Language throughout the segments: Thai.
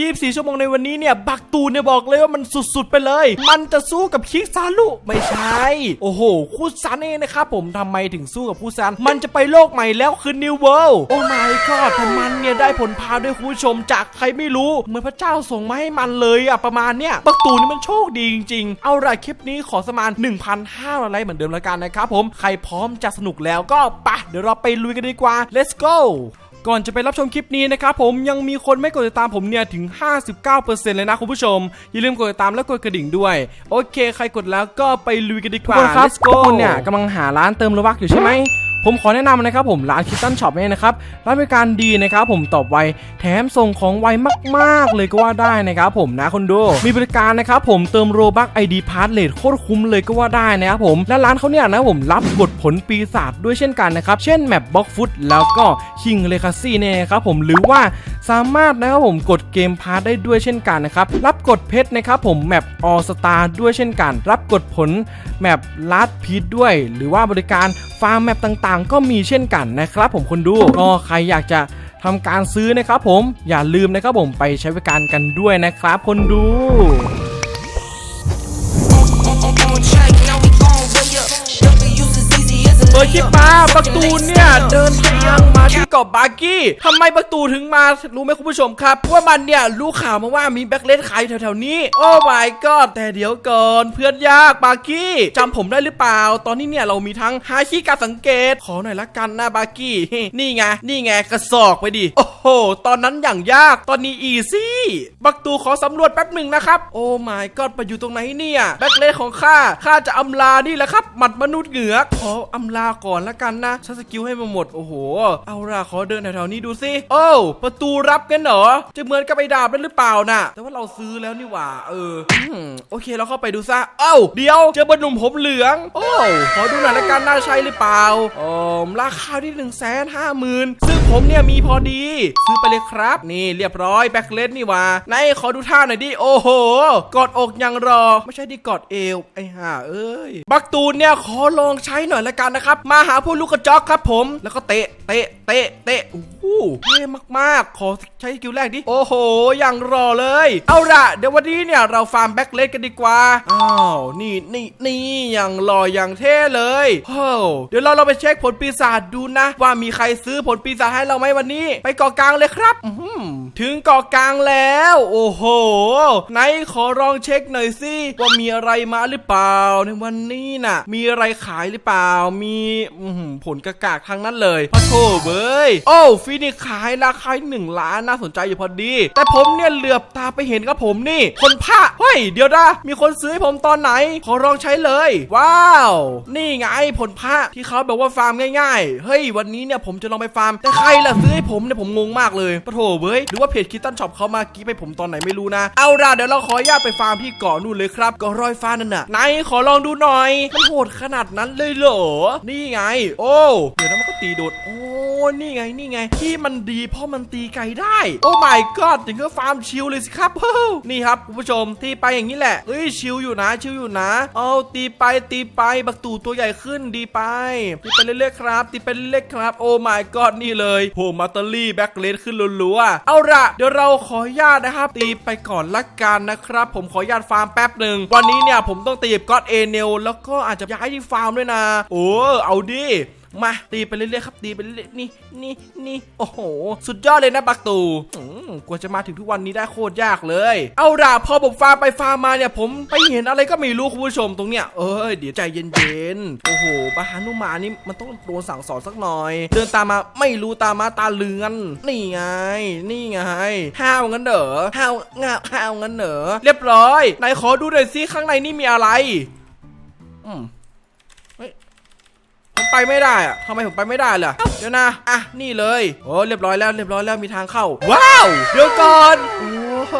24ชั่วโมงในวันนี้เนี่ยบักตูเนี่ยบอกเลยว่ามันสุดๆไปเลย มันจะสู้กับคิกซารุไม่ใช่ โอ้โหคูซันเองนะครับผมทำไมถึงสู้กับคูซัน มันจะไปโลกใหม่แล้วคือ New World โอ้ my god แต่มันเนี่ยได้ผลพาด้วยคุณชมจากใครไม่รู้ เหมือนพระเจ้าส่งมาให้มันเลยอะประมาณเนี้ยบักตูนนี่มันโชคดีจริงๆ เอาละคลิปนี้ขอสมาน1,500ไลค์เหมือนเดิมแล้วกันนะครับผมใครพร้อมจะสนุกแล้วก็ไปะเดี๋ยวเราไปลุยกันดีกว่า let's go ก่อนจะไปรับชมคลิปนี้นะครับผมยังมีคนไม่กดติดตามผมเนี่ยถึง 59%เลยนะคุณผู้ชม อย่าลืมกดติดตามและกดกระดิ่งด้วย โอเค ใครกดแล้วก็ไปลุยกันดีกว่าทุกคนครับ Let's ทุ go กคนเนี่ยกำลังหาร้านเติมโลบักอยู่ใช่ไหม ผมขอแนะนำนะครับผมร้านคิตตันช็อปเนี่ยนะครับร้านบริการดีนะครับผมตอบไวแถมส่งของไวมากๆ เลยก็ว่าได้นะครับผมนะคนดูมีบริการนะครับผมเติมโรบักไอดีพาร์ทเลทโคตรคุ้มเลยก็ว่าได้นะครับผมและร้านเขาเนี่ยนะผมรับบทผลปีศาจด้วยเช่นกันนะครับเช่นแมปบล็อกฟุตแล้วก็คิงเลคาซี่เนี่ยนะครับผมหรือว่าสามารถนะครับผมกดเกมพาร์ทได้ด้วยเช่นกันนะครับรับกดเพชรนะครับผมแมปออสตาด้วยเช่นกัน รับกดผลแมปลัดพีทด้วย หรือว่าบริการฟาร์มแมปต่างๆ ก็มีเช่นกันนะครับ ผมคนดูก็ใครอยากจะทำการซื้อนะครับผมอย่าลืมนะครับผมไปใช้บริการกันด้วยนะครับ คนดูเปิดคลิปมาประตูเนี่ยเดินทางมา ที่เกาะบาร์กี้ทำไมบักตูถึงมารู้ไหมคุณผู้ชมครับว่ามันเนี่ยรู้ข่าวมาว่ามีแบ็คเลสขายแถวๆนี้ โอ้ my god แต่เดี๋ยวก่อนเพื่อนยากบาร์กี้จำผมได้หรือเปล่า ตอนนี้เนี่ยเรามีทั้งฮาคิการสังเกต ขอหน่อยละกันนะบาร์กี้นี่ไงนี่ไงกระสอกไปดิโอ้โห ตอนนั้นอย่างยากตอนนี้อีซี่บักตูขอสำรวจแป๊บหนึ่งนะครับ โอ้ my god ไปอยู่ตรงไหนเนี่ย แบ็คเลสของข้าข้าจะอำลานี่แหละครับหมัดมนุษย์เหงือกขออำลาก่อนละกันนะฉันสกิลให้มาหมดโอ้โห เอาล่ะขอเดินแถวๆนี้ดูสิโอ้ประตูรับกันเหรอจะเหมือนกับไอ้ดาบนั่นหรือเปล่าน่ะ แต่ว่าเราซื้อแล้วนี่หว่า เออโอเคเราเข้าไปดูซะเอ้าเดี๋ยวเจอบรรหนุ่มผมเหลือง โอ้ขอดูหน่อยละกันน่าใช่หรือเปล่าอ๋อราคาที่หนึ่งแสนห้าหมื่นซึ่งผมเนี่ยมีพอดี ซื้อไปเลยครับ นี่เรียบร้อยแบ็คเลสนี่หว่าไหนขอดูท่าหน่อยดิโอ้โห กอดอกยังรอ ไม่ใช่ดิกอดเอวไอ้ห่าเอ้ยบักตูนเนี่ยขอลองใช้หน่อยละกันนะครับ มาหาพวกลูกกระจอกครับผม แล้วก็เตะเตะเตะเตะโอ้โหเท่มากๆ ขอใช้สกิลแรกดิ โอ้โห อย่างรอเลย เอาละเดี๋ยววันนี้เนี่ยเราฟาร์มแบ็คเลสกันดีกว่า อ้าว นี่นี่นี่อย่างหล่ออย่างเท่เลยโอ้เดี๋ยวเราเราไปเช็คผลปีศาจดูนะ ว่ามีใครซื้อผลปีศาจให้เราไหมวันนี้ ไปเกาะกลางเลยครับอืถึงเกาะกลางแล้ว โอ้โห ไหนขอลองเช็คหน่อยสิว่ามีอะไรมาหรือเปล่าในวันนี้น่ะ มีอะไรขายหรือเปล่า มีอืผลกระกากทั้งนั้นเลยพระโถเบย โอ้ฟินิกขายราคาหนึ่งล้านน่าสนใจอยู่พอดี แต่ผมเนี่ยเหลือบตาไปเห็นกับผมนี่ คนผ้าเฮ้ย เดี๋ยวนะมีคนซื้อให้ผมตอนไหน ขอลองใช้เลย ว้าว นี่ไงผลผ้าที่เขาแบบว่าฟาร์มง่ายๆ เฮ้ย วันนี้เนี่ยผมจะลองไปฟาร์ม แต่ใครล่ะซื้อให้ผมเนี่ยผมงงมากเลยปะโถเว้ย หรือว่าเพจคิตตันช็อปเขามากี้ไปผมตอนไหนไม่รู้นะ เอาล่ะเดี๋ยวเราขอญาตไปฟาร์มที่เกาะนู่นเลยครับเกาะรอยฟ้านั่นน่ะไหนขอลองดูหน่อยมันโหดขนาดนั้นเลยเหรอ นี่ไง โอ้ เดี๋ยวนะมันก็ ตีโดดโอ้นี่ไงนี่ไง ที่มันดีเพราะมันตีไกลได้ โอ้ my god ถึงก็ฟาร์มชิลเลยสิครับฮู้นี่ครับคุณผู้ชมตีไปอย่างนี้แหละเฮ้ยชิลอยู่นะชิลอยู่นะ เอาตีไปตีไปบักตู่ตัวใหญ่ขึ้นดีไปตีไปเรื่อยๆครับตีไปเรื่อยๆครับโอ้ my god นี่เลยโหมาตอรี่แบ็คเลสขึ้นรัวๆเอาละเดี๋ยวเราขออนุญาตนะครับ ตีไปก่อนละกันนะครับ ผมขออนุญาตฟาร์มแป๊บหนึ่งวันนี้เนี่ยผมต้องตีกับก็อดเอเนลแล้วก็อาจจะย้ายที่ฟาร์มด้วยนะ โอ้เอาดิ มาตีไปเรื่อยๆครับตีไปเรื่อยๆนี่นี่นี่โอ้โห สุดยอดเลยนะบักตูกว่าจะมาถึงทุกวันนี้ได้โคตรยากเลย เอาล่ะพอผมฟาไปฟามาเนี่ย ผมไปเห็นอะไรก็ไม่รู้คุณผู้ชมตรงเนี้ยเอ้ยเดี๋ยวใจเย็นๆโอ้โหปะฮานุมานี่มันต้องโดนสั่งสอนสักหน่อย เดินตามมาไม่รู้ตามมาตาเลือน นี่ไง นี่ไงห้าวงั้นเหรอห้าวงาห้าวงั้นเหรอเรียบร้อยไหนขอดูหน่อยซิข้างในนี่มีอะไร อืม ไปไม่ได้อะทำไมผมไปไม่ได้ล่ะเดี๋ยวนะอะนี่เลยโอ้เรียบร้อยแล้วเรียบร้อยแล้วมีทางเข้า ว้าว เดี๋ยวก่อนโอ้โห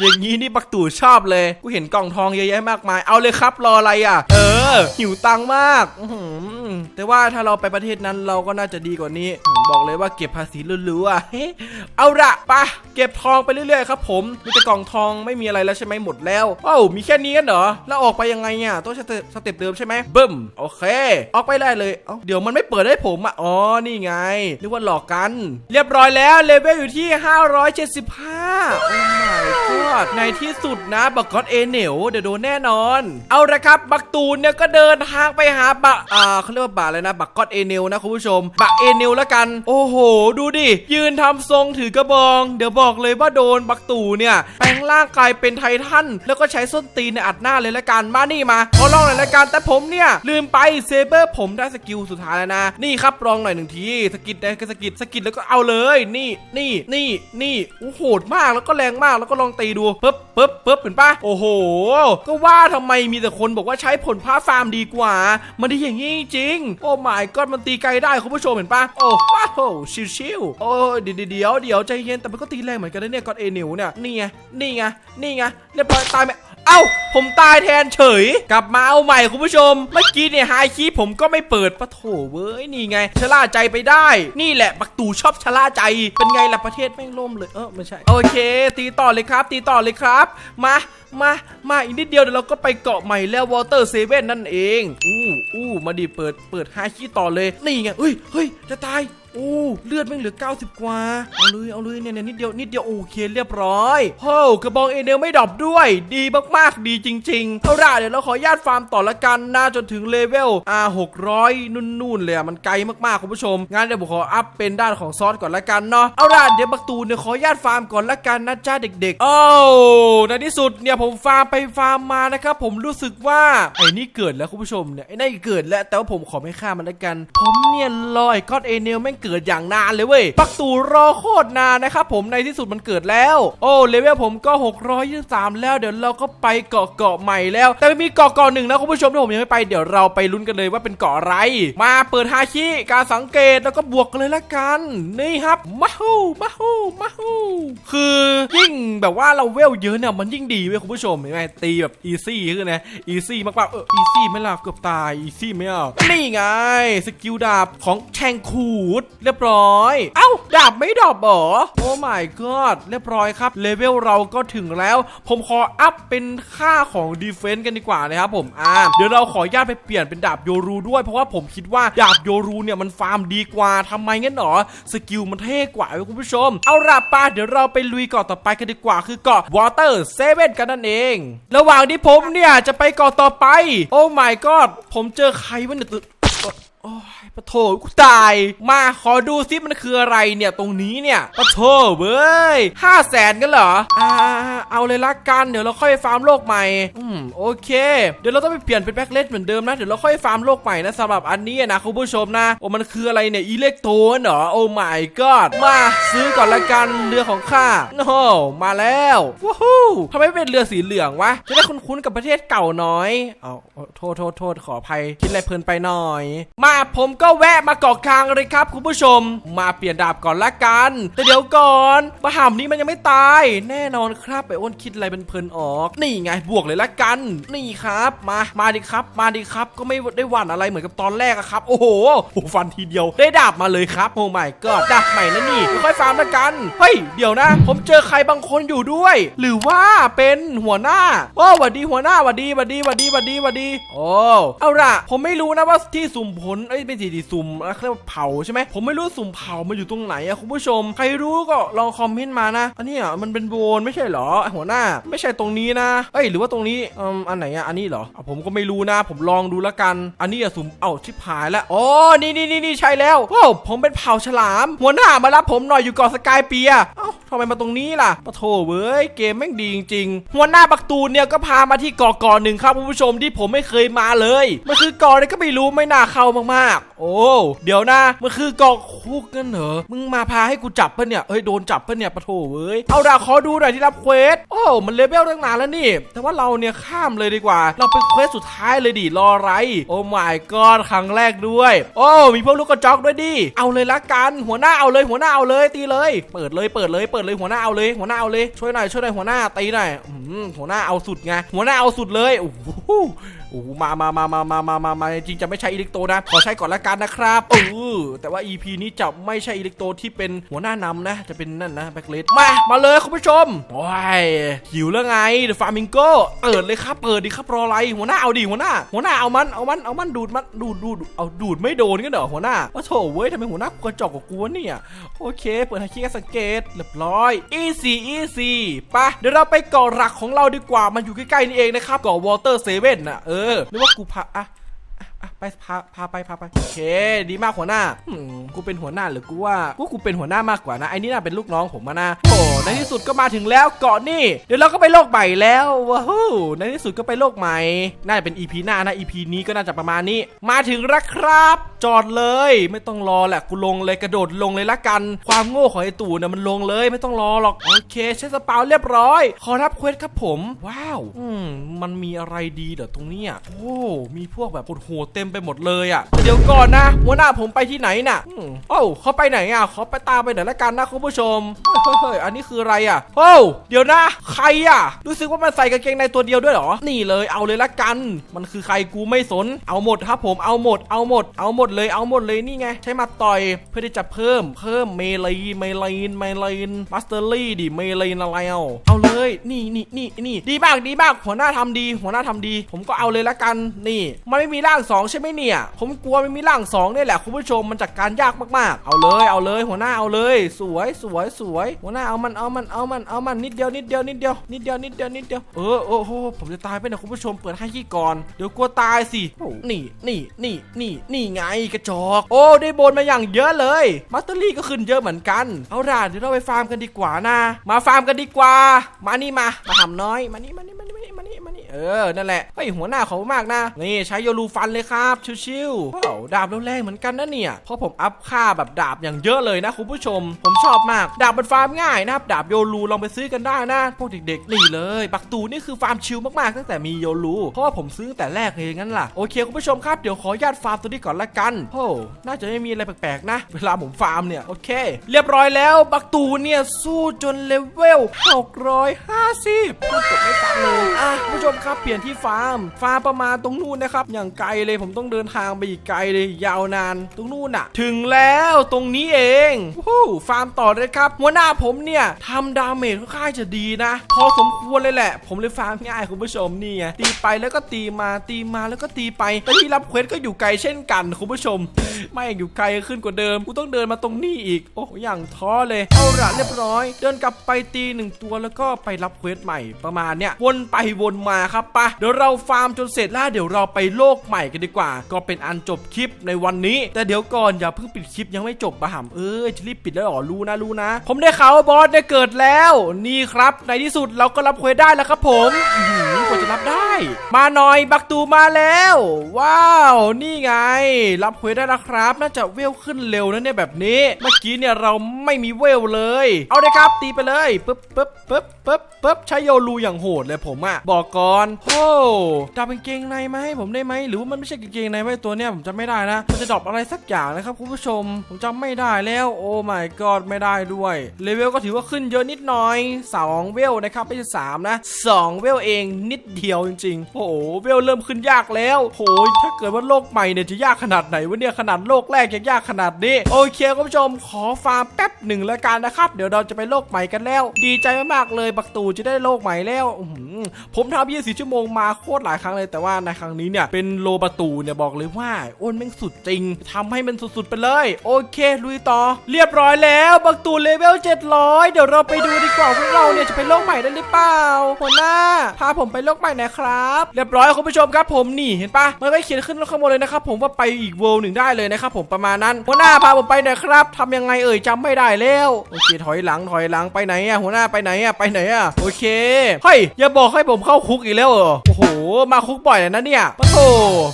อย่างนี้นี่บักตู่ชอบเลย กูเห็นกล่องทองเยอะแยะมากมาย เอาเลยครับรออะไรอะ เออ หิวตังค์มาก อื้อหือ แต่ว่าถ้าเราไปประเทศนั้นเราก็น่าจะดีกว่านี้ผมบอกเลยว่าเก็บภาษีรัวๆเฮ้เอาละปะเก็บทองไปเรื่อยๆครับผมมีแต่กล่องทองไม่มีอะไรแล้วใช่ไหมหมดแล้วว้าวมีแค่นี้กันเหรอแล้วออกไปยังไงอะต้องสเต็ปสเต็ปเดิมใช่ไหมบึ้มโอเค ออกไปได้เลยเอ้าเดี๋ยวมันไม่เปิดให้ผมอะอ๋อนี่ไงนึกว่าหลอกกัน เรียบร้อยแล้วเลเวลอยู่ที่ 575โอ้ my ในที่สุดนะบักก็อตเอเหนวเดี๋ยวโดนแน่นอน เอาละครับ บักตูนเนี่ยก็เดินทางไปหาบะอ่าเขาเรียกว่าบะอะไรนะ บักก็อตเอเนวนะคุณผู้ชมบะเอเนวแล้วกัน โอ้โห ดูดิ ยืนทำทรงถือกระบอง เดี๋ยวบอกเลยว่าโดนบักตูเนี่ยแปลงร่างกายเป็นไททันแล้วก็ใช้ส้นตีนในอัดหน้าเลยละกัน มานี่มาขอลองหน่อยละกันแต่ผมเนี่ยลืมไปเซเบอร์ผมได้สกิลสุดท้ายแล้วนะ นี่ครับลองหน่อยหนึ่งทีสกิดได้ก็สกิดสกิดแล้วก็เอาเลย นี่นี่นี่นี่โอ้โหโหดมากแล้วก็แรงมากแล้วก็ลองตีดูปึ๊บปึ๊บปึ๊บเห็นปะโอ้โห ก็ว่าทำไมมีแต่คนบอกว่าใช้ผลผ้าฟาร์มดีกว่า มันดีอย่างนี้จริง โอ้ my god มันตีไกลได้คุณผู้ชมเห็นปะโอ้ว้าวชิวๆโอ้เดี๋ยวเดี๋ยวเดี๋ยวใจเย็นแต่มันก็ตีแรงเหมือนกันนะเนี่ยกอนเอนิวเนี่ยนี่ไงนี่ไงนี่ไงเรียบร้อยตายไหม เอ้า ผมตายแทนเฉย กลับมาเอาใหม่คุณผู้ชม เมื่อกี้เนี่ยไฮคีผมก็ไม่เปิดปะโถเว้ย นี่ไงชะล่าใจไปได้ นี่แหละบักตู่ชอบชะล่าใจ เป็นไงล่ะประเทศแม่งล่มเลย เออไม่ใช่ โอเค ตีต่อเลยครับ ตีต่อเลยครับ มามามาอีกนิดเดียวเดี๋ยวเราก็ไปเกาะใหม่แล้ววอเตอร์เซเว่นนั่นเอง อู้อู้มาดิเปิดเปิดไฮคีต่อเลย นี่ไงเฮ้ยเฮ้ยจะตาย โอ้เลือดแม่งเหลือ 90 กว่า เอาเลยเอาเลยเนี่ยนิดเดียวนิดเดียวโอเคเรียบร้อยโฮ้กระบองเอเนลไม่ดรอปด้วย ดีมากๆดีจริงๆเอาล่ะเดี๋ยวเราขอญาตฟาร์มต่อละกันนะจนถึงเลเวลอ่า600นู่นๆเลยอะมันไกลมากๆคุณผู้ชมงั้นเดี๋ยวผมขออัพเป็นด้านของซอสก่อนละกันเนาะเอาล่ะเดี๋ยวบักตูเนี่ยขอญาตฟาร์มก่อนละกันนะจ้าเด็กๆโอ้ในที่สุดเนี่ยผมฟาร์มไปฟาร์มมานะครับผมรู้สึกว่าไอ้นี่เกิดแล้วคุณผู้ชมเนี่ยไอ้นี่เกิดแล้วแต่ว่าผมขอไม่ฆ่ามันละกัน ผมเนี่ยรอไอ้ก้อนเอเนลแม่งเกิดอย่างนานเลยเว้ยปักตูรอโคตรนานนะครับผมในที่สุดมันเกิดแล้ว โอ้เลเวลผมก็ 623 แล้วเดี๋ยวเราก็ไปเกาะเกาะใหม่แล้ว แต่มีเกาะเกาะหนึ่งนะคุณผู้ชมที่ผมยังไม่ไปเดี๋ยวเราไปลุ้นกันเลยว่าเป็นเกาะอะไร มาเปิดฮาคิการสังเกตแล้วก็บวกกันเลยละกันนี่ครับมาฮูมาฮูมาฮูคือยิ่งแบบว่าเราเวลเยอะเนี่ยมันยิ่งดีเว้ยคุณผู้ชมเห็นไหมตีแบบอีซี่ขึ้นนะอีซี่มากๆเอออีซี่ไม่ล่ะเกือบตายอีซี่ไม่เอานี่ไงสกิลดาบของแชงคูดเรียบร้อย เอ้าดาบไม่ดอปเหรอโอ้ my god เรียบร้อยครับเลเวลเราก็ถึงแล้ว ผมขออัพเป็นค่าของดีเฟนต์กันดีกว่านะครับผมอ่าเดี๋ยวเราขออนุญาตไปเปลี่ยนเป็นดาบโยรูด้วย เพราะว่าผมคิดว่าดาบโยรูเนี่ยมันฟาร์มดีกว่าทำไมงั้นหรอสกิลมันเท่กว่าคุณผู้ชม เอาล่ะป้าเดี๋ยวเราไปลุยเกาะต่อไปกันดีกว่าคือเกาะวอเตอร์เซเว่นกันนั่นเอง ระหว่างที่ผมเนี่ยจะไปเกาะต่อไป โอ้ my god ผมเจอใครวะเนี่ยตึโอ้ย ปะโถกูตาย มาขอดูซิมันคืออะไรเนี่ยตรงนี้เนี่ยปะโถเว้ยห้าแสนกันเหรอ อ่า เอาเลยละกัน เดี๋ยวเราค่อยฟาร์มโลกใหม่ อืม โอเค เดี๋ยวเราต้องไปเปลี่ยนเป็นแบ็คเลสเหมือนเดิมนะ เดี๋ยวเราค่อยฟาร์มโลกใหม่นะสำหรับอันนี้นะคุณผู้ชมนะโอ้มันคืออะไรเนี่ย อิเล็กโทรนเหรอ โอ้ my god มาซื้อก่อนละกันเรือของข้าโอ้มาแล้วว้าวทำไมเป็นเรือสีเหลืองวะ จะได้คุ้นๆกับประเทศเก่าน้อย เอาเอาโทษโทษโทษขออภัยคิดอะไรเพลินไปหน่อย มาผมก็็แวะมาเกาะกลางเลยครับคุณผู้ชม มาเปลี่ยนดาบก่อนละกัน แต่เดี๋ยวก่อนมหามนี้มันยังไม่ตาย แน่นอนครับไออ้นคิดอะไรเป็นเพลินออก นี่ไงบวกเลยละกัน นี่ครับมามาดิครับ มาดิครับก็ไม่ได้หวั่นอะไรเหมือนกับตอนแรกอะครับ โอ้โหฟันทีเดียวได้ดาบมาเลยครับโอ้ my god ดาบใหม่นะนี่ค่อยฟาร์มละกันเฮ้ยเดี๋ยวนะ ผมเจอใครบางคนอยู่ด้วย หรือว่าเป็นหัวหน้าโอ้หวัดดีหัวหน้าหวัดดีหวัดดีหวัดดีหวัดดีหวัดดีโอ้เอาล่ะ ผมไม่รู้นะว่าที่สุ่มผลเอ้ยไม่ใสุ่มนะเขาเรียกว่าเผาใช่ไหมผมไม่รู้สุ่มเผามันอยู่ตรงไหนอะคุณผู้ชม ใครรู้ก็ลองคอมเมนต์มานะ อันนี้อะมันเป็นโวนไม่ใช่เหรอหัวหน้า ไม่ใช่ตรงนี้นะเอ้ยหรือว่าตรงนี้อืมอันไหนอะอันนี้เหรออผมก็ไม่รู้นะ ผมลองดูละกัน อันนี้อะสุ่มเอ้าชิบหายแล้วอ๋อนี่นี่นี่นี่ใช่แล้วโอ้ผมเป็นเผาฉลาม หัวหน้ามารับผมหน่อยอยู่เกาะสกายเปียเอ้าทำไมมาตรงนี้ล่ะปะโถเว้ยเกมแม่งดีจริงๆหัวหน้าบักตูนเนี่ยก็พามาที่เกาะเกาะหนึ่งครับคุณผู้ชมที่ผมไม่เคยมาเลยมันคือเกาะอะไรก็ไม่รู้ไม่น่าเข้ามากๆ โอ้เดี๋ยวนะมันคือเกาะคุกกันเหรอมึงมาพาให้กูจับปะเนี่ยเอ้ยโดนจับปะเนี่ยปะโถเว้ยเอาดาขอดูหน่อยที่รับเควสโอ้มันเลเวลตั้งนานแล้วนี่ แต่ว่าเราเนี่ยข้ามเลยดีกว่า เราไปเควสสุดท้ายเลยดิรออะไร โอ้ my god ครั้งแรกด้วย โอ้มีพวกลูกกระจอกด้วยดิเอาเลยละกันหัวหน้าเอาเลยหัวหน้าเอาเลยตีเลย เปิดเลยเปิดเลยเปิดเลยหัวหน้าเอาเลยหัวหน้าเอาเลยช่วยหน่อยช่วยหน่อยหัวหน้าตีหน่อยหัวหน้าเอาสุดไงหัวหน้าเอาสุดเลยโอ้โหโอ้มามามามามามามามาจริงจะไม่ใช่อิเล็กโตนะ ขอใช้ก่อนละกันนะครับเออแต่ว่า EP นี้จะไม่ใช่อิเล็กโตที่เป็นหัวหน้านำนะ จะเป็นนั่นนะแบ็คเลสมา มาเลยคุณผู้ชมโอ้ยหิวแล้วไงเดอะฟาร์มิงโกเปิดเลยครับเปิดดิครับรออะไรหัวหน้าเอาดิหัวหน้า หัวหน้าเอามันเอามันเอามันดูดมันดูดดูดเอาดูดไม่โดนกันเหรอหัวหน้าว่าโถเว้ยทำไมหัวหน้ากระจอกกว่ากูเนี่ย โอเค เปิดให้คิกันสังเกตเรียบร้อย easy easy ปะเดี๋ยวเราไปเกาะหลักของเราดีกว่ามันอยู่ใกล้ๆนี่เองนะครับเกาะวอเตอร์เซเว่นน่ะเออนึกว่ากูพาอะอะ พาพาไปพาไปโอเค ดีมากหัวหน้าอืมกูเป็นหัวหน้าหรือกูว่ากูกูเป็นหัวหน้ามากกว่านะไอ้นี่น่าเป็นลูกน้องผมมานะโอ้ในที่สุดก็มาถึงแล้วเกาะนี่เดี๋ยวเราก็ไปโลกใหม่แล้วว้าวในที่สุดก็ไปโลกใหม่น่าจะเป็น EP หน้านะ EP นี้ก็น่าจะประมาณนี้ มาถึงแล้วครับ จอดเลย ไม่ต้องรอแหละกูลงเลยกระโดดลงเลยละกัน ความโง่ของไอ้ตู่เนี่ยมันลงเลยไม่ต้องรอหรอกโอเคใช้สปาวเรียบร้อย ขอรับเควสครับผม ว้าว อืมมันมีอะไรดีเดี๋ยวตรงเนี้ยโอ้ มีพวกแบบโหดเต็มไปหมดเลยอะแต่เดี๋ยวก่อนนะหัวหน้าผมไปที่ไหนน่ะโอ้เขาไปไหนอะเขาไปตามไปไหนละกันนะคุณผู้ชมเฮ้ยเฮ้ยอันนี้คืออะไรอะโอ้เดี๋ยวนะ ใครอะ รู้สึกว่ามันใส่กางเกงในตัวเดียวด้วยเหรอ นี่เลยเอาเลยละกัน มันคือใครกูไม่สน เอาหมดครับผมเอาหมด เอาหมด เอาหมดเลยเอาหมดเลยนี่ไง ใช้มาต่อยเพื่อที่จะเพิ่มเพิ่มเมลีเมลีนเมลีนบัสเตอรี่ดิเมลีนอะไรเอาเอาเลยนี่นี่นี่นี่ดีมากดีมากหัวหน้าทำดี หัวหน้าทำดี ผมก็เอาเลยละกันนี่ มันไม่มีร่างสองใช่่ไหมเนี่ย ผมกลัวไม่มีร่างสองนี่แหละคุณผู้ชมมันจัดการยากมากๆ เอาเลยเอาเลย หัวหน้าเอาเลย สวยสวยสวย หัวหน้าเอามันเอามันเอามันเอามันนิดเดียวนิดเดียวนิดเดียวนิดเดียวนิดเดียวนิดเดียวเออโอ้โหผมจะตายไปนะคุณผู้ชมเปิดให้ขี้ก่อนเดี๋ยวกลัวตายสินี่นี่นี่นี่นี่ไงกระจอก โอ้ได้โบนมาอย่างเยอะเลยมัตเตอรี่ก็ขึ้นเยอะเหมือนกันเอาล่ะเดี๋ยวเราไปฟาร์มกันดีกว่านะ มาฟาร์มกันดีกว่า มานี่มามาหำน้อยมานี่มานี่มานี่ เออ นั่นแหละเฮ้ยหัวหน้าเขามากนะ นี่ใช้โยรูฟันเลยครับ ชิวๆว้าวดาบเราแรงเหมือนกันนะเนี่ย เพราะผมอัพค่าแบบดาบอย่างเยอะเลยนะคุณผู้ชม ผมชอบมาก ดาบมันฟาร์มง่ายนะครับ ดาบโยรูลองไปซื้อกันได้นะ พวกเด็กๆ นี่เลย บักตูนี่คือฟาร์มชิลมากๆ ตั้งแต่มีโยรู เพราะว่าผมซื้อตั้งแต่แรกเลยงั้นล่ะ โอเคคุณผู้ชมครับ เดี๋ยวขอญาตฟาร์มตัวนี้ก่อนละกัน โอ้น่าจะไม่มีอะไรแปลกๆ นะ เวลาผมฟาร์มเนี่ย โอเค เรียบร้อยแล้ว บักตูเนี่ยสู้จนเลเวล650พูดจบไม่ฟังเลยอะคุณผู้ชมครับเปลี่ยนที่ฟาร์ม ฟาร์มประมาณตรงนู้นนะครับ อย่างไกลเลยผมต้องเดินทางไปอีกไกลเลยยาวนาน ตรงนู้นน่ะ ถึงแล้วตรงนี้เองวู้ฟาร์มต่อเลยครับหัวหน้าผมเนี่ยทำดาเมจค่อนข้างจะดีนะ พอสมควรเลยแหละ ผมเลยฟาร์มง่ายคุณผู้ชมนี่ไงตีไปแล้วก็ตีมาตีมาแล้วก็ตีไปแต่ที่รับเควสก็อยู่ไกลเช่นกันคุณผู้ชม ไม่อยู่ไกลขึ้นกว่าเดิมกูต้องเดินมาตรงนี้อีก โอ้อย่างท้อเลยเอาละเรียบร้อย เดินกลับไปตีหนึ่งตัวแล้วก็ไปรับเควสใหม่ประมาณเนี้ยวนไปวนมาครับปะเดี๋ยวเราฟาร์มจนเสร็จแล้วเดี๋ยวเราไปโลกใหม่กันดีกว่า ก็เป็นอันจบคลิปในวันนี้ แต่เดี๋ยวก่อนอย่าเพิ่งปิดคลิปยังไม่จบปะหำเออจะรีบปิดแล้วหรอรู้นะรู้นะ ผมได้ข่าวว่าบอสได้เกิดแล้ว นี่ครับ ในที่สุดเราก็รับเควสได้แล้วครับผมหือกว่าจะรับได้ มาหน่อยบักตูมาแล้ว ว้าว นี่ไง รับเควสได้แล้วครับ น่าจะเวลขึ้นเร็วนะเนี่ยแบบนี้ เมื่อกี้เนี่ยเราไม่มีเวลเลย เอาเลยครับตีไปเลยปึ๊บปึ๊บปึ๊บปึ๊บปึ๊บใช้โยรูอย่างโหดเลยผมอะบอกก่อนโอ้ดับเป็นเกงในมาให้ผมได้ไหมหรือว่ามันไม่ใช่กางเกงในไว้ตัวเนี้ยผมจำไม่ได้นะมันจะดรอปอะไรสักอย่างนะครับคุณผู้ชม ผมจำไม่ได้แล้วโอ้ my god ไม่ได้ด้วยเลเวลก็ถือว่าขึ้นเยอะนิดหน่อย 2 เวลนะครับไม่ใช่3นะ 2 เวลเองนิดเดียวจริงๆโอ้โหเวลเริ่มขึ้นยากแล้วโหยถ้าเกิดว่าโลกใหม่เนี่ยจะยากขนาดไหนวะเนี่ยขนาดโลกแรกยังยากขนาดนี้โอเคคุณผู้ชมขอฟาร์มแป๊บหนึ่งแล้วกันนะครับ เดี๋ยวเราจะไปโลกใหม่กันแล้ว ดีใจมากๆเลยบักตูจะได้โลกใหม่แล้วผมทำ24 ชั่วโมงมาโคตรหลายครั้งเลยแต่ว่าในครั้งนี้เนี่ยเป็นโลประตูเนี่ยบอกเลยว่าอ้นแม่งสุดจริงทำให้มันสุดๆไปเลย โอเคลุยต่อ เรียบร้อยแล้วบักตูเลเวล 700 เดี๋ยวเราไปดูดีกว่าว่าเราเนี่ยจะไปโลกใหม่ได้หรือเปล่าหัวหน้าพาผมไปโลกใหม่หนะครับ เรียบร้อยคุณผู้ชมครับผมนี่เห็นปะมันก็เขียนขึ้นข้างบนเลยนะครับผมว่าไปอีกเวิลด์หนึ่งได้เลยนะครับผมประมาณนั้นหัวหน้าพาผมไปหน่อยครับทำยังไงเอ่ยจำไม่ได้แล้วโอเคถอยหลังถอยหลังไปไหนอะหัวหน้าไปไหนอะไปไหนอะโอเคเฮ้ยอย่าบอกให้ผมเข้าคุกอีกแล้วเหรอโอ้โห มาคุกบ่อยเลยนะเนี่ยปะโถ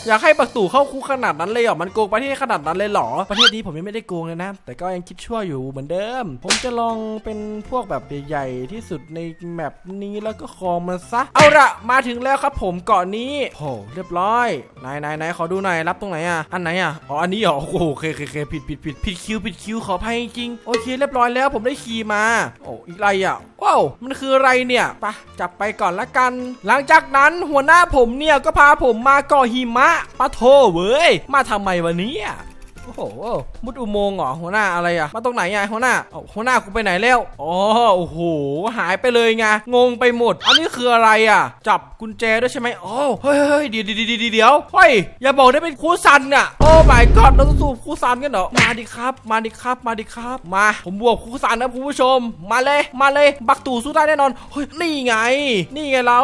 อยากให้ปักตู่เข้าคุกขนาดนั้นเลยเหรอมันโกงประเทศขนาดนั้นเลยเหรอประเทศนี้ผมยังไม่ได้โกงเลยนะ แต่ก็ยังคิดชั่วอยู่เหมือนเดิม ผมจะลองเป็นพวกแบบใหญ่ๆที่สุดในแมปนี้แล้วก็ครองมันซะเอาละมาถึงแล้วครับผมเกาะนี้โหเรียบร้อยไหนไหนไหนขอดูหน่อยรับตรงไหนอะอันไหนอะอ๋ออันนี้เหรอโอ้โหเคเคเคผิดผิดผิดผิดคิวผิดคิวขออภัยจริงโอเคเรียบร้อยแล้วผมได้คีมาโอ้อีกไรอะว้าวมันคืออะไรเนี่ยไปะจับไปก่อนละกันหลังจากจากนั้นหัวหน้าผมเนี่ยก็พาผมมาเกาะหิมะปะโทเว้ย มาทำไมวันนี้ โอ้โห มุดอุโมงค์เหรอหัวหน้าอะไรอะมาตรงไหนอะหัวหน้าเอ้าหัวหน้ากูไปไหนแล้ว อ๋อ โอ้โห หายไปเลยไง งงไปหมด อันนี้คืออะไรอะจับกุญแจด้วยใช่ไหมอ๋อเฮ้ยเฮ้ยเดี๋ยวเดี๋ยวเดี๋ยวเดี๋ยวเฮ้ย อย่าบอกได้เป็นครูซันอะโอ้ my god เราต้องสู้ครูซันกันเหรอ มาดิครับ มาดิครับ มาดิครับ มา ผมบวกครูซันนะคุณผู้ชม มาเลย มาเลย บักตู่สู้ได้แน่นอน เฮ้ย นี่ไง นี่ไงเรา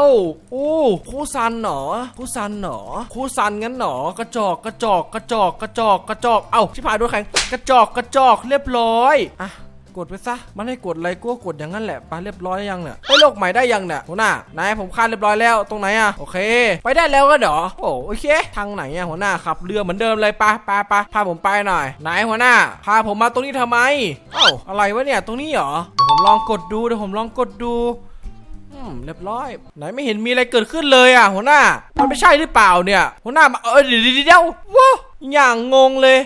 โอ้ครูซันเหรอครูซันเหรอครูซันงั้นเหรอกระจอก กระจอก กระจอก กระจอก กระจอกเอ้าชิบหายด้วยแข็งกระจอกกระจอกเรียบร้อยอะกดไปซะ มันให้กดอะไรกูกดอย่างนั้นแหละไปเรียบร้อยยังเนี่ยไปโลกใหม่ได้ยังเนี่ยหัวหน้า นายผมคาดเรียบร้อยแล้ว ตรงไหนอะโอเค ไปได้แล้วก็เหรอโอ้โอเค ทางไหนอะหัวหน้าขับเรือเหมือนเดิมเลยปะปะปะพาผมไปหน่อยไหนหัวหน้า พาผมมาตรงนี้ทำไม เอ้า อะไรวะเนี่ย ตรงนี้เหรอ เดี๋ยวผมลองกดดู เดี๋ยวผมลองกดดูอืมเรียบร้อย ไหนไม่เห็นมีอะไรเกิดขึ้นเลยอะหัวหน้า มันไม่ใช่หรือเปล่าเนี่ย หัวหน้ามาเออเดี๋ยวเดี๋ยวว้าวอย่างงงเลย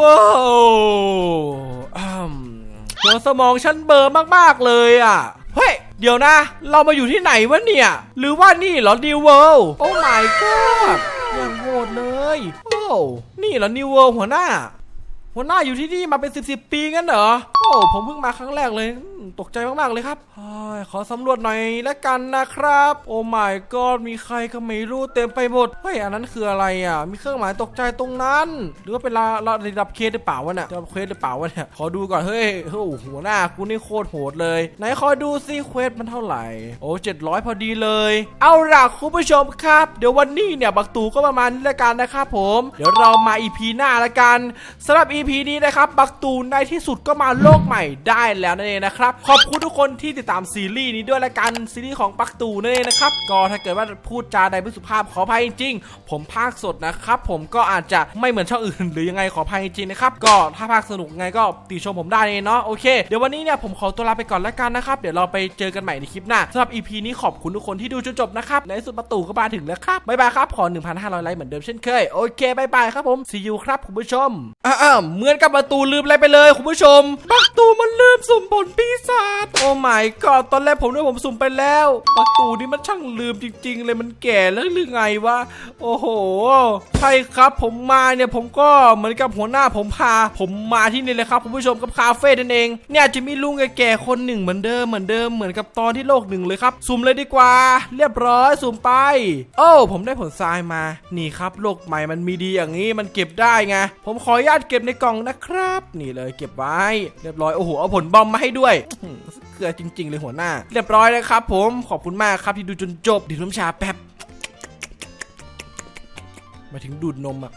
ว้าวอืมหัวสมองฉันเบอร์มาก ๆ เลยอะ เฮ้ย เดี๋ยวนะ เรามาอยู่ที่ไหนวะเนี่ย หรือว่านี่เหรอ New World โอ้ my god อย่างโหดเลย โอ้ นี่เหรอ New World หัวหน้า หัวหน้าอยู่ที่นี่มาเป็นสิบสิบปีงั้นเหรอ โอ้ผมเพิ่งมาครั้งแรกเลยอืมตกใจมากๆเลยครับเฮ้ยขอสำรวจหน่อยละกันนะครับ โอ้ my god มีใครก็ไม่รู้เต็มไปหมด เฮ้ยอันนั้นคืออะไรอะ มีเครื่องหมายตกใจตรงนั้น หรือว่าเป็นระระดับเคสหรือเปล่าวะเนี่ยระดับเคสหรือเปล่าวะเนี่ย ขอดูก่อน เฮ้ยโอ้โหหัวหน้ากูนี่โคตรโหดเลย ไหนขอดูซิเควสมันเท่าไหร่ โอ้เจ็ดร้อยพอดีเลย เอาล่ะคุณผู้ชมครับ เดี๋ยววันนี้เนี่ยบักตูก็ประมาณนี้ละกันนะครับผม เดี๋ยวเรามา EP หน้าละกันสำหรับอี EP นี้นะครับ บักตูนในที่สุดก็มาโลกใหม่ได้แล้วนั่นเองนะครับ ขอบคุณทุกคนที่ติดตามซีรีส์นี้ด้วยละกันซีรีส์ของบักตูนั่นเองนะครับ ก็ถ้าเกิดว่าพูดจาใดไม่สุภาพขออภัยจริงๆผมพากย์สดนะครับ ผมก็อาจจะไม่เหมือนช่องอื่น หรือยังไงขออภัยจริงๆนะครับ ก็ถ้าพากย์สนุกไงก็ติชมผมได้เนาะโอเคเดี๋ยววันนี้เนี่ยผมขอตัวลาไปก่อนละกันนะครับเดี๋ยวเราไปเจอกันใหม่ในคลิปหน้าสำหรับ EP นี้ขอบคุณทุกคนที่ดูจนจบนะครับในสุดประตูก็มาถึงแล้วครับบ๊ายบายครับขอ 1,500ไลค์เหมือนเดิมเช่นเคยโอเคบ๊ายบายครับผม see you ครับคุณผู้ชมอ่าเหมือนกับประตูลืมอะไรไปเลยคุณผู้ชม ประตูมันลืมสุ่มผลปีศาจโอ้ my god ตอนแรกผมนึกว่าผมสุ่มไปแล้ว ประตูนี่มันช่างลืมจริง ๆ เลยมันแก่แล้วหรือไงวะโอ้โหใช่ครับผมมาเนี่ยผมก็เหมือนกับหัวหน้าผมพา ผมมาที่นี่เลยครับคุณผู้ชมกับคาเฟ่นั่นเองเนี่ยจะมีลุงแก่ๆคนหนึ่งเหมือนเดิมเหมือนเดิมเหมือนกับตอนที่โลกหนึ่งเลยครับสุ่มเลยดีกว่า เรียบร้อยสุ่มไป โอ้ผมได้ผลทรายมานี่ครับโลกใหม่มันมีดีอย่างนี้มันเก็บได้ไงผมขออนุญาตเก็บในกล่องนะครับ นี่เลยเก็บไว้ เรียบร้อยโอ้โหเอาผลบอมมาให้ด้วยเกลือจริง ๆ เลยหัวหน้า เรียบร้อยแลยครับ ผมขอบคุณมากครับที่ดูจนจบดื่มน้ำชาแป๊บมาถึงดูดนมอะ